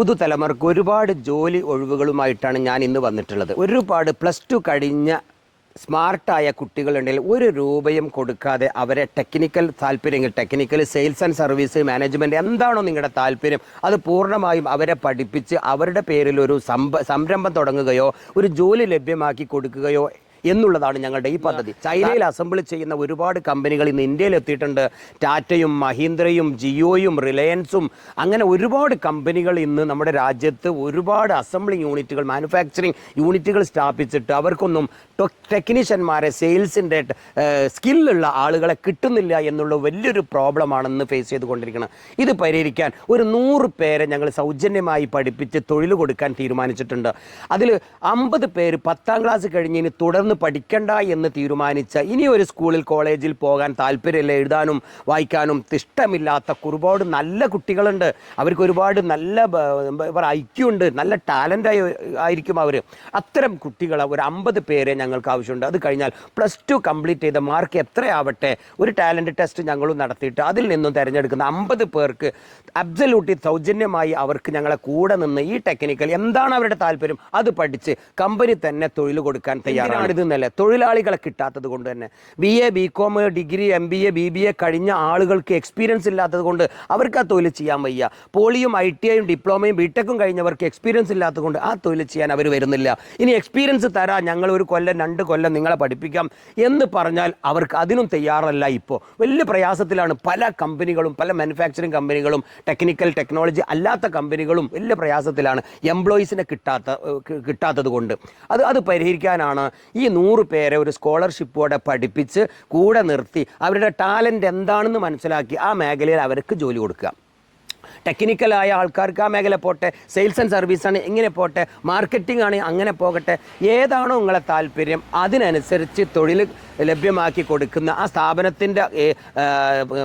പുതുതലമുറക്ക് ഒരുപാട് ജോലി ഒഴിവുകളുമായിട്ടാണ് ഞാൻ ഇന്ന് വന്നിട്ടുള്ളത്. ഒരുപാട് പ്ലസ് ടു കഴിഞ്ഞ സ്മാർട്ടായ കുട്ടികളുണ്ടെങ്കിൽ ഒരു രൂപയും കൊടുക്കാതെ അവരെ ടെക്നിക്കൽ താല്പര്യങ്ങൾ technical sales and service management എന്താണോ നിങ്ങളുടെ താല്പര്യം അത് പൂർണമായും അവരെ പഠിപ്പിച്ച് അവരുടെ പേരിൽ ഒരു സംരംഭം തുടങ്ങുകയോ ഒരു ജോലി ലഭ്യമാക്കി കൊടുക്കുകയോ എന്നുള്ളതാണ് ഞങ്ങളുടെ ഈ പദ്ധതി. ചൈനയിൽ അസംബിൾ ചെയ്യുന്ന ഒരുപാട് കമ്പനികൾ ഇന്ന് ഇന്ത്യയിൽ എത്തിയിട്ടുണ്ട്. ടാറ്റയും മഹീന്ദ്രയും ജിയോയും റിലയൻസും. അങ്ങനെ ഒരുപാട് കമ്പനികൾ ഇന്ന് നമ്മുടെ രാജ്യത്ത് ഒരുപാട് അസംബ്ലിംഗ് യൂണിറ്റുകൾ മാനുഫാക്ചറിങ് യൂണിറ്റുകൾ സ്ഥാപിച്ചിട്ട് അവർക്കൊന്നും ടെക്നീഷ്യന്മാരെ സെയിൽസിന്റെ സ്കില്ലുള്ള ആളുകളെ കിട്ടുന്നില്ല എന്നുള്ള വലിയൊരു പ്രോബ്ലമാണെന്ന് ഫേസ് ചെയ്തുകൊണ്ടിരിക്കുന്നത്. ഇത് പരിഹരിക്കാൻ ഒരു നൂറ് പേരെ ഞങ്ങൾ സൗജന്യമായി പഠിപ്പിച്ച് തൊഴിൽ കൊടുക്കാൻ തീരുമാനിച്ചിട്ടുണ്ട്. അതിൽ അമ്പത് പേര് പത്താം ക്ലാസ് കഴിഞ്ഞ് ഇനി തുടർന്ന് പഠിക്കണ്ട എന്ന് തീരുമാനിച്ച ഇനി ഒരു സ്കൂളിൽ കോളേജിൽ പോകാൻ താല്പര്യമില്ല എഴുതാനും വായിക്കാനും ഇഷ്ടമില്ലാത്ത ഒരുപാട് നല്ല കുട്ടികളുണ്ട്. അവർക്ക് ഒരുപാട് നല്ല ഐക്യമുണ്ട് നല്ല ടാലന്റ് ആയിരിക്കും അവർ അത്തരം കുട്ടികളെ ഒരു അമ്പത് പേരെ ഞങ്ങൾക്ക് ആവശ്യമുണ്ട്. അത് കഴിഞ്ഞാൽ പ്ലസ് ടു കംപ്ലീറ്റ് ചെയ്ത മാർക്ക് എത്രയാവട്ടെ ഒരു ടാലന്റ് ടെസ്റ്റ് ഞങ്ങളും നടത്തിയിട്ട് അതിൽ നിന്നും തിരഞ്ഞെടുക്കുന്ന അമ്പത് പേർക്ക് അബ്സല്യൂട്ടി സൗജന്യമായി അവർക്ക് ഞങ്ങളെ കൂടെ നിന്ന് ഈ ടെക്നിക്കൽ എന്താണ് അവരുടെ താല്പര്യം? അത് പഠിച്ച് കമ്പനി തന്നെ തൊഴിൽ കൊടുക്കാൻ തയ്യാറാണ് ഇതെന്നല്ല തൊഴിലാളികളെ കിട്ടാത്തത് കൊണ്ട് തന്നെ. B A B com degree M B A B B A കഴിഞ്ഞ ആളുകൾക്ക് എക്സ്പീരിയൻസ് ഇല്ലാത്തത് കൊണ്ട് അവർക്ക് ആ തൊഴിൽ ചെയ്യാൻ വയ്യ. പോളിയും ഐ ടി ഐയും ഡിപ്ലോമയും ബിടെക്കും കഴിഞ്ഞവർക്ക് എക്സ്പീരിയൻസ് ഇല്ലാത്തത് കൊണ്ട് ആ തൊഴിൽ ചെയ്യാൻ അവർ വരുന്നില്ല. ഇനി എക്സ്പീരിയൻസ് തരാം ഞങ്ങൾ ഒരു കൊല്ലം രണ്ട് കൊല്ലം നിങ്ങളെ പഠിപ്പിക്കാം എന്ന് പറഞ്ഞാൽ അവർക്ക് അതിനും തയ്യാറല്ല ഇപ്പോൾ വലിയ പ്രയാസത്തിലാണ് പല കമ്പനികളും പല മാനുഫാക്ചറിങ് കമ്പനികളും ടെക്നിക്കൽ ടെക്നോളജി അല്ലാത്ത കമ്പനികളും വലിയ പ്രയാസത്തിലാണ് എംപ്ലോയീസിനെ കിട്ടാത്ത കിട്ടാത്തത് കൊണ്ട്. അത് അത് പരിഹരിക്കാനാണ് ഈ നൂറ് പേരെ ഒരു സ്കോളർഷിപ്പോടെ പഠിപ്പിച്ച് കൂടെ നിർത്തി. അവരുടെ ടാലന്റ് എന്താണെന്ന് മനസ്സിലാക്കി ആ മേഖലയിൽ അവർക്ക് ജോലി കൊടുക്കുക. ടെക്നിക്കലായ ആൾക്കാർക്ക് ആ മേഖല പോട്ടെ സെയിൽസ് ആൻഡ് സർവീസ് ആണ് എങ്ങനെ പോട്ടെ മാർക്കറ്റിംഗ് ആണ് അങ്ങനെ പോകട്ടെ ഏതാണോ നിങ്ങളെ താല്പര്യം അതിനനുസരിച്ച് തൊഴിൽ ലഭ്യമാക്കി കൊടുക്കുന്ന ആ സ്ഥാപനത്തിന്റെ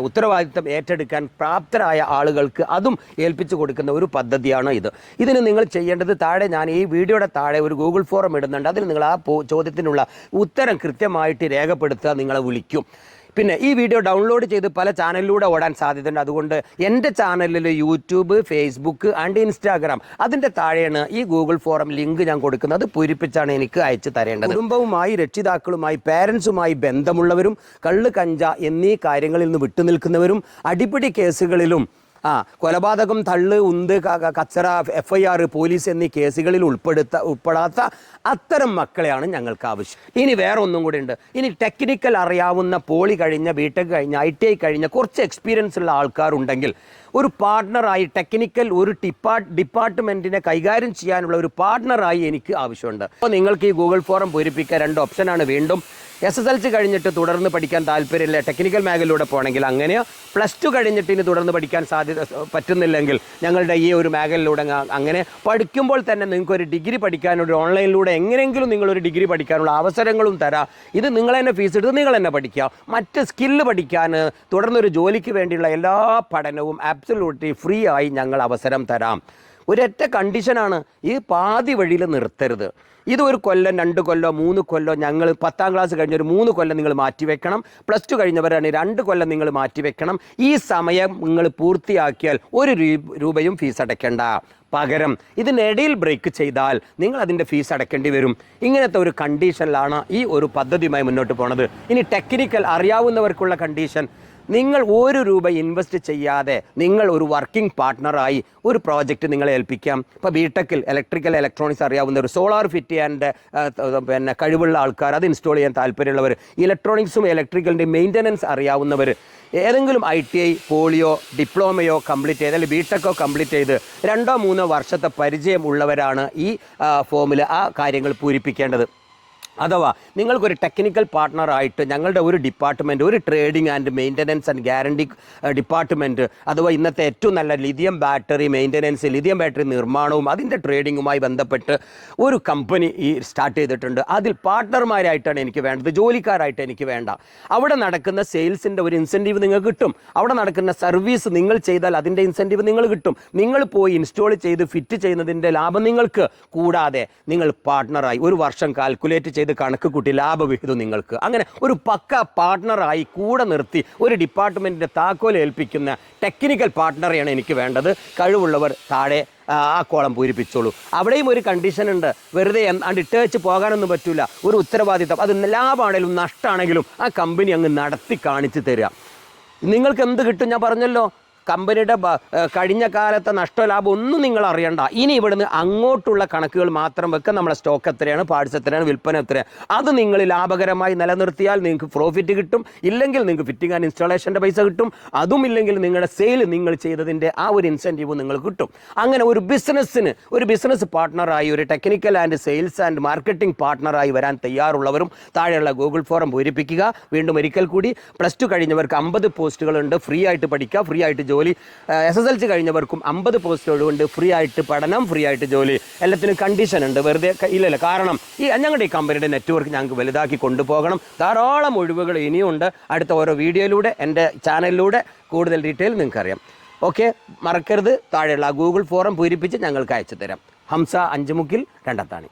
ഉത്തരവാദിത്തം ഏറ്റെടുക്കാൻ പ്രാപ്തരായ ആളുകൾക്ക് അതും ഏൽപ്പിച്ചു കൊടുക്കുന്ന ഒരു പദ്ധതിയാണ് ഇത്. ഇതിന് നിങ്ങൾ ചെയ്യേണ്ടത് താഴെ ഞാൻ ഈ വീഡിയോയുടെ താഴെ ഒരു ഗൂഗിൾ ഫോറം ഇടുന്നുണ്ട്. അതിൽ നിങ്ങൾ ആ ചോദ്യത്തിനുള്ള ഉത്തരം കൃത്യമായിട്ട് രേഖപ്പെടുത്തുക നിങ്ങളെ വിളിക്കും. പിന്നെ ഈ വീഡിയോ ഡൗൺലോഡ് ചെയ്ത് പല ചാനലിലൂടെ ഓടാൻ സാധ്യതയുണ്ട്. അതുകൊണ്ട് എന്റെ ചാനലിൽ യൂട്യൂബ് ഫേസ്ബുക്ക് ആൻഡ് ഇൻസ്റ്റാഗ്രാം അതിന്റെ താഴെയാണ് ഈ ഗൂഗിൾ ഫോറം ലിങ്ക് ഞാൻ കൊടുക്കുന്നത്. പൂരിപ്പിച്ചാണ് എനിക്ക് അയച്ചു തരേണ്ടത്. കുടുംബവുമായി രക്ഷിതാക്കളുമായി പേരൻസുമായി ബന്ധമുള്ളവരും കള്ള് കഞ്ച എന്നീ കാര്യങ്ങളിൽ നിന്ന് വിട്ടുനിൽക്കുന്നവരും അടിപിടി കേസുകളിലും ആ കൊലപാതകം തള്ള് ഉന്ത് കച്ചറ എഫ് ഐ ആർ പോലീസ് എന്നീ കേസുകളിൽ ഉൾപ്പെടുത്ത ഉൾപ്പെടാത്ത അത്തരം മക്കളെയാണ് ഞങ്ങൾക്ക് ആവശ്യം. ഇനി വേറെ ഒന്നും കൂടി ഉണ്ട്. ഇനി ടെക്നിക്കൽ അറിയാവുന്ന പോളി കഴിഞ്ഞ ബിടെക് കഴിഞ്ഞ ഐ ടി ഐ കഴിഞ്ഞ കുറച്ച് എക്സ്പീരിയൻസ് ഉള്ള ആൾക്കാരുണ്ടെങ്കിൽ ഒരു പാർട്ട്ണറായി ടെക്നിക്കൽ ഒരു ഡിപ്പാർട്ട് ഡിപ്പാർട്ട്മെന്റിനെ കൈകാര്യം ചെയ്യാനുള്ള ഒരു പാർട്ട്ണറായി എനിക്ക് ആവശ്യമുണ്ട്. അപ്പോൾ നിങ്ങൾക്ക് ഈ ഗൂഗിൾ ഫോറം പൂരിപ്പിക്കാൻ രണ്ട് ഓപ്ഷനാണ് വീണ്ടും എസ് എസ് എൽ സി കഴിഞ്ഞിട്ട് തുടർന്ന് പഠിക്കാൻ താല്പര്യമില്ല. ടെക്നിക്കൽ മേഖലയിലൂടെ പോകണമെങ്കിൽ അങ്ങനെ പ്ലസ് ടു കഴിഞ്ഞിട്ട് ഇനി തുടർന്ന് പഠിക്കാൻ സാധ്യത പറ്റുന്നില്ലെങ്കിൽ ഞങ്ങളുടെ ഈ ഒരു മേഖലയിലൂടെ അങ്ങനെ പഠിക്കുമ്പോൾ തന്നെ നിങ്ങൾക്ക് ഒരു ഡിഗ്രി പഠിക്കാനൊരു ഓൺലൈനിലൂടെ എങ്ങനെയെങ്കിലും നിങ്ങളൊരു ഡിഗ്രി പഠിക്കാനുള്ള അവസരങ്ങളും തരാം. ഇത് നിങ്ങൾ തന്നെ ഫീസ് എടുത്ത് നിങ്ങൾ തന്നെ പഠിക്കുക. മറ്റ് സ്കില്ല് പഠിക്കാൻ തുടർന്നൊരു ജോലിക്ക് വേണ്ടിയുള്ള എല്ലാ പഠനവും ആബ്സലൂട്ട്ലി ഫ്രീ ആയി ഞങ്ങൾ അവസരം തരാം. ഒരൊറ്റ കണ്ടീഷനാണ് ഈ പാതി വഴിയിൽ നിർത്തരുത്. ഇത് ഒരു കൊല്ലം രണ്ട് കൊല്ലോ മൂന്ന് കൊല്ലോ ഞങ്ങൾ പത്താം ക്ലാസ് കഴിഞ്ഞ ഒരു മൂന്ന് കൊല്ലം നിങ്ങൾ മാറ്റിവെക്കണം പ്ലസ് ടു കഴിഞ്ഞവരാണ് രണ്ട് കൊല്ലം നിങ്ങൾ മാറ്റിവെക്കണം ഈ സമയം നിങ്ങൾ പൂർത്തിയാക്കിയാൽ ഒരു രൂപയും ഫീസ് അടയ്ക്കേണ്ട. പകരം ഇതിനിടയിൽ ബ്രേക്ക് ചെയ്താൽ നിങ്ങൾ അതിന്റെ ഫീസ് അടയ്ക്കേണ്ടി വരും. ഇങ്ങനത്തെ ഒരു കണ്ടീഷനിലാണ് ഈ ഒരു പദ്ധതിയുമായി മുന്നോട്ട് പോണത്. ഇനി ടെക്നിക്കൽ അറിയാവുന്നവർക്കുള്ള കണ്ടീഷൻ നിങ്ങൾ ഒരു രൂപ ഇൻവെസ്റ്റ് ചെയ്യാതെ നിങ്ങൾ ഒരു വർക്കിംഗ് പാർട്ണറായി ഒരു പ്രോജക്റ്റ് നിങ്ങളെ ഏൽപ്പിക്കാം. ഇപ്പോൾ ബിടെക്കിൽ ഇലക്ട്രിക്കൽ ഇലക്ട്രോണിക്സ് അറിയാവുന്ന ഒരു സോളാർ ഫിറ്റ് ചെയ്യാന്റെ പിന്നെ കഴിവുള്ള ആൾക്കാർ അത് ഇൻസ്റ്റാൾ ചെയ്യാൻ താല്പര്യമുള്ളവർ ഇലക്ട്രോണിക്സും ഇലക്ട്രിക്കലിന്റെ മെയിന്റനൻസ് അറിയാവുന്നവർ ഏതെങ്കിലും ഐ ടി ഐ പോളിയോ ഡിപ്ലോമയോ കംപ്ലീറ്റ് ചെയ്ത് അല്ലെങ്കിൽ ബിടെക്കോ കംപ്ലീറ്റ് ചെയ്ത് രണ്ടോ മൂന്നോ വർഷത്തെ പരിചയം ഉള്ളവരാണ് ഈ ഫോമിൽ ആ കാര്യങ്ങൾ പൂരിപ്പിക്കേണ്ടത്. അഥവാ നിങ്ങൾക്കൊരു ടെക്നിക്കൽ പാർട്ട്ണറായിട്ട് ഞങ്ങളുടെ ഒരു ഡിപ്പാർട്ട്മെന്റ് ഒരു trading and maintenance and guarantee department അഥവാ ഇന്നത്തെ ഏറ്റവും നല്ല lithium battery maintenance lithium battery നിർമ്മാണവും അതിന്റെ ട്രേഡിങ്ങുമായി ബന്ധപ്പെട്ട് ഒരു കമ്പനി ഈ സ്റ്റാർട്ട് ചെയ്തിട്ടുണ്ട്. അതിൽ പാർട്ട്ണർമാരായിട്ടാണ് എനിക്ക് വേണ്ടത്. ജോലിക്കാരായിട്ട് എനിക്ക് വേണ്ട. അവിടെ നടക്കുന്ന സെയിൽസിന്റെ ഒരു ഇൻസെന്റീവ് നിങ്ങൾക്ക് കിട്ടും. അവിടെ നടക്കുന്ന സർവീസ് നിങ്ങൾ ചെയ്താൽ അതിന്റെ ഇൻസെന്റീവ് നിങ്ങൾ കിട്ടും. നിങ്ങൾ പോയി ഇൻസ്റ്റാൾ ചെയ്ത് ഫിറ്റ് ചെയ്യുന്നതിന്റെ ലാഭം നിങ്ങൾക്ക്. കൂടാതെ നിങ്ങൾ പാർട്ട്ണറായി ഒരു വർഷം കാൽക്കുലേറ്റ് ചെയ്ത് ചെയ്ത് കണക്ക് കൂട്ടി ലാഭവിഹിതം നിങ്ങൾക്ക്. അങ്ങനെ ഒരു പക്ക പാർട്ട്ണറായി കൂടെ നിർത്തി ഒരു ഡിപ്പാർട്ട്മെന്റിന്റെ താക്കോൽ ഏൽപ്പിക്കുന്ന ടെക്നിക്കൽ പാർട്ട്ണറെയാണ് എനിക്ക് വേണ്ടത്. കഴിവുള്ളവർ താഴെ ആ കോളം പൂരിപ്പിച്ചോളൂ. അവിടെയും ഒരു കണ്ടീഷൻ ഉണ്ട്. വെറുതെ അണ്ട് ഇട്ടേച്ച് പോകാനൊന്നും പറ്റില്ല ഒരു ഉത്തരവാദിത്തം. അത് ലാഭമാണെങ്കിലും നഷ്ടമാണെങ്കിലും ആ കമ്പനി അങ്ങ് നടത്തി കാണിച്ചു തരിക നിങ്ങൾക്ക് എന്ത് കിട്ടും? ഞാൻ പറഞ്ഞല്ലോ. കമ്പനിയുടെ കഴിഞ്ഞ കാലത്തെ നഷ്ടലാഭം ഒന്നും നിങ്ങൾ അറിയണ്ട. ഇനി ഇവിടുന്ന് അങ്ങോട്ടുള്ള കണക്കുകൾ മാത്രം വെക്കുക നമ്മളെ സ്റ്റോക്ക് എത്രയാണ് പാഴ്സ് എത്രയാണ് വിൽപ്പന എത്രയാണ്. അത് നിങ്ങൾ ലാഭകരമായി നിലനിർത്തിയാൽ നിങ്ങൾക്ക് പ്രോഫിറ്റ് കിട്ടും. ഇല്ലെങ്കിൽ നിങ്ങൾക്ക് ഫിറ്റിംഗ് ആൻഡ് ഇൻസ്റ്റാളേഷന്റെ പൈസ കിട്ടും. അതും ഇല്ലെങ്കിൽ നിങ്ങളുടെ സെയിൽ നിങ്ങൾ ചെയ്തതിന്റെ ആ ഒരു ഇൻസെന്റീവ് നിങ്ങൾ കിട്ടും. അങ്ങനെ ഒരു ബിസിനസ്സിന് ഒരു ബിസിനസ് പാർട്ട്ണറായി ഒരു technical and sales and marketing പാർട്ട്ണറായി വരാൻ തയ്യാറുള്ളവരും താഴെയുള്ള ഗൂഗിൾ ഫോറം പൂരിപ്പിക്കുക. വീണ്ടും ഒരിക്കൽ കൂടി. പ്ലസ് ടു കഴിഞ്ഞവർക്ക് അമ്പത് പോസ്റ്റുകളുണ്ട്. ഫ്രീ ആയിട്ട് പഠിക്കുക ഫ്രീ ആയിട്ട് ജോലി. എസ് എസ് എൽ സി കഴിഞ്ഞവർക്കും അമ്പത് പോസ്റ്റുകളുണ്ട് ഫ്രീ ആയിട്ട് പഠനം ഫ്രീ ആയിട്ട് ജോലി. എല്ലാത്തിനും കണ്ടീഷൻ ഉണ്ട്. വെറുതെ ഇല്ലല്ലോ. കാരണം ഈ ഞങ്ങളുടെ ഈ കമ്പനിയുടെ നെറ്റ്വർക്ക് ഞങ്ങൾക്ക് വലുതാക്കി കൊണ്ടുപോകണം. ധാരാളം ഒഴിവുകൾ ഇനിയുണ്ട് അടുത്ത ഓരോ വീഡിയോയിലൂടെ എന്റെ ചാനലിലൂടെ കൂടുതൽ ഡീറ്റെയിൽ നിങ്ങൾക്ക് അറിയാം ഓക്കെ മറക്കരുത്. താഴെയുള്ള ഗൂഗിൾ ഫോറം പൂരിപ്പിച്ച് ഞങ്ങൾക്ക് അയച്ചു തരാം ഹംസ അഞ്ചുമുക്കിൽ രണ്ടത്താണി.